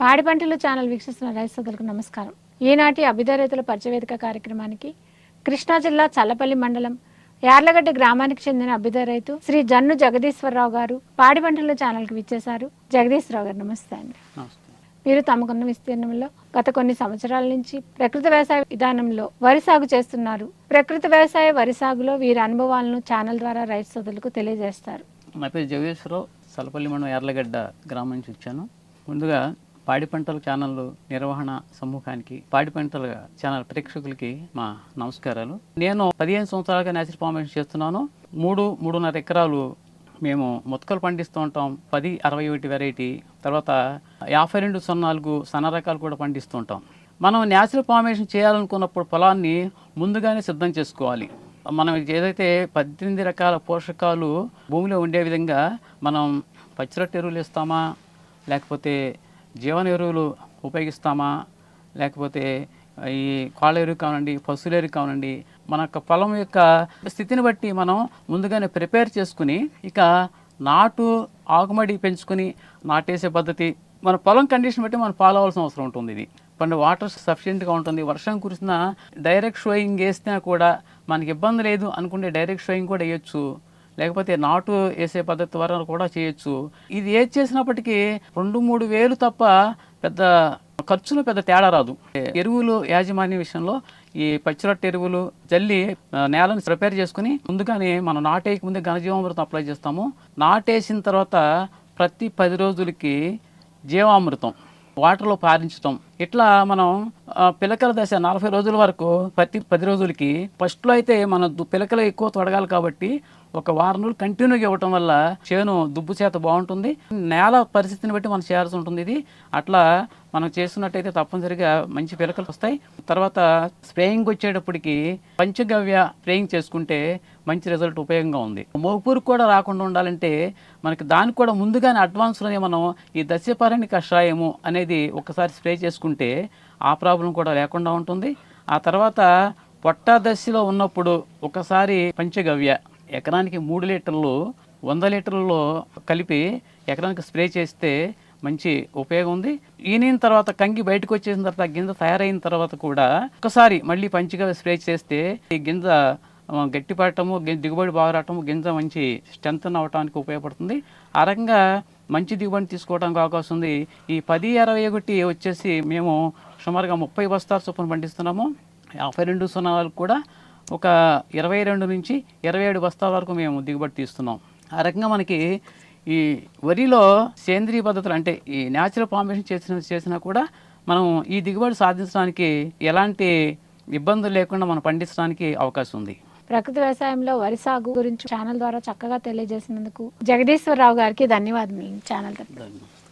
పాడి పంటలు ఛానల్ వీక్షిస్తున్న రైతు సోదరులకు నమస్కారం. ఈనాటి అభ్యుదయ రైతుల పరిచయవేదిక కార్యక్రమానికి కృష్ణా జిల్లా చల్లపల్లి మండలం యార్లగడ్డ గ్రామానికి చెందిన అభ్యుదయ రైతు శ్రీ జన్ను జగదీశ్వరరావు గారు పాడి పంటల ఛానల్కి విచ్చేశారు. జగదీశ్వరరావు గారు నమస్తే అండి. మీరు తమకున్న విస్తీర్ణంలో గత కొన్ని సంవత్సరాల నుంచి ప్రకృతి వ్యవసాయ విధానంలో వరి సాగు చేస్తున్నారు. ప్రకృతి వ్యవసాయ వరి సాగులో వీరి అనుభవాలను ఛానల్ ద్వారా రైతు సోదరులకు తెలియజేస్తారు. నా పేరు జగదీశ్వరరావు సలపల్లి మండలం ఎర్లగడ్డ గ్రామం నుంచి వచ్చాను. ముందుగా పాడి పంటల ఛానల్ నిర్వహణ సమూహానికి పాడి పంటల ఛానల్ ప్రేక్షకులకి మా నమస్కారాలు. నేను పదిహేను సంవత్సరాలుగా నేచురల్ ఫార్మేషన్ చేస్తున్నాను. మూడు మూడున్నర ఎకరాలు మేము ముతకలు పండిస్తూ ఉంటాం. పది అరవై ఒకటి వెరైటీ తర్వాత యాభై రెండు సున్నా నాలుగు సన్న రకాలు కూడా పండిస్తూ ఉంటాం. మనం న్యాచురల్ ఫార్మేషన్ చేయాలనుకున్నప్పుడు పొలాన్ని ముందుగానే సిద్ధం చేసుకోవాలి. మనం ఏదైతే పద్దెనిమిది రకాల పోషకాలు భూమిలో ఉండే విధంగా మనం పచ్చిరొట్టు ఎరువులు ఇస్తామా లేకపోతే జీవన ఎరువులు ఉపయోగిస్తామా? లేకపోతే ఈ కోళ్ళ ఎరువు కానివ్వండి పశువుల ఎరువు కానివ్వండి మన యొక్క పొలం యొక్క స్థితిని బట్టి మనం ముందుగానే ప్రిపేర్ చేసుకుని ఇక నాటు ఆకుమడి పెంచుకుని నాటేసే పద్ధతి మన పొలం కండిషన్ బట్టి మనం ఫాలో అవ్వాల్సిన అవసరం ఉంటుంది ఇది. పండు వాటర్ సఫిషియెంట్గా ఉంటుంది. వర్షం కురిసిన డైరెక్ట్ షోయింగ్ వేసినా కూడా మనకి ఇబ్బంది లేదు అనుకుంటే డైరెక్ట్ షోయింగ్ కూడా వేయొచ్చు. లేకపోతే నాటు వేసే పద్ధతి ద్వారా కూడా చేయొచ్చు. ఇది ఏది చేసినప్పటికీ రెండు మూడు వేలు తప్ప పెద్ద ఖర్చులో పెద్ద తేడా రాదు. ఎరువులు యాజమాన్య విషయంలో ఈ పచ్చిరొట్ట ఎరువులు జల్లి నేలను ప్రిపేర్ చేసుకుని ముందుగానే మనం నాటేకి ముందే ఘనజీవామృతం అప్లై చేస్తాము. నాటేసిన తర్వాత ప్రతి పది రోజులకి జీవామృతం వాటర్లో పారించడం ఇట్లా మనం పిలకల దశ నలభై రోజుల వరకు ప్రతి పది రోజులకి ఫస్ట్లో అయితే మన పిలకలు ఎక్కువ తొడగాలి కాబట్టి ఒక వారం రోజులు కంటిన్యూగా ఇవ్వటం వల్ల చేను దుబ్బు చేత బాగుంటుంది. నేల పరిస్థితిని బట్టి మనం చేయాల్సి ఉంటుంది ఇది. అట్లా మనం చేస్తున్నట్టయితే తప్పనిసరిగా మంచి పిలకలు వస్తాయి. తర్వాత స్ప్రేయింగ్ వచ్చేటప్పటికి పంచగవ్య స్ప్రేయింగ్ చేసుకుంటే మంచి రిజల్ట్ ఉపయోగంగా ఉంది. మోపూరు కూడా రాకుండా ఉండాలంటే మనకి దానికి కూడా ముందుగానే అడ్వాన్స్లోనే మనం ఈ దశపరణి కషాయము అనేది ఒకసారి స్ప్రే చేసుకుంటే ఆ ప్రాబ్లం కూడా లేకుండా ఉంటుంది. ఆ తర్వాత పొట్ట దశలో ఉన్నప్పుడు ఒకసారి పంచగవ్య ఎకరానికి మూడు లీటర్లు వంద లీటర్లలో కలిపి ఎకరానికి స్ప్రే చేస్తే మంచి ఉపయోగం ఉంది. ఈనిన తర్వాత కంగి బయటకు వచ్చేసిన తర్వాత గింజ తయారైన తర్వాత కూడా ఒకసారి మళ్ళీ పంచిగా స్ప్రే చేస్తే ఈ గింజ గట్టిపడటము దిగుబడి బాగా రావటము గింజ మంచి స్ట్రెంత్ అవ్వడానికి ఉపయోగపడుతుంది. ఆ రకంగా మంచి దిగుబడి తీసుకోవడానికి అవకాశం ఉంది. ఈ పది అరవై ఒకటి వచ్చేసి మేము సుమారుగా ముప్పై బస్తాల చొప్పున పండిస్తున్నాము. యాభై రెండు సున్నాలకు కూడా ఒక ఇరవై రెండు నుంచి ఇరవై ఏడు బస్తాల వరకు మేము దిగుబడి తీస్తున్నాం. ఆ రకంగా మనకి ఈ వరిలో సేంద్రియ పద్ధతులు అంటే ఈ న్యాచురల్ ఫార్మేషన్ చేసిన చేసినా కూడా మనం ఈ దిగుబడి సాధించడానికి ఎలాంటి ఇబ్బందులు లేకుండా మనం పండించడానికి అవకాశం ఉంది. ప్రకృతి వ్యవసాయంలో వరి సాగు గురించి ఛానల్ ద్వారా చక్కగా తెలియజేసినందుకు జగదీశ్వరరావు గారికి ధన్యవాదాలు ఛానల్ తరఫున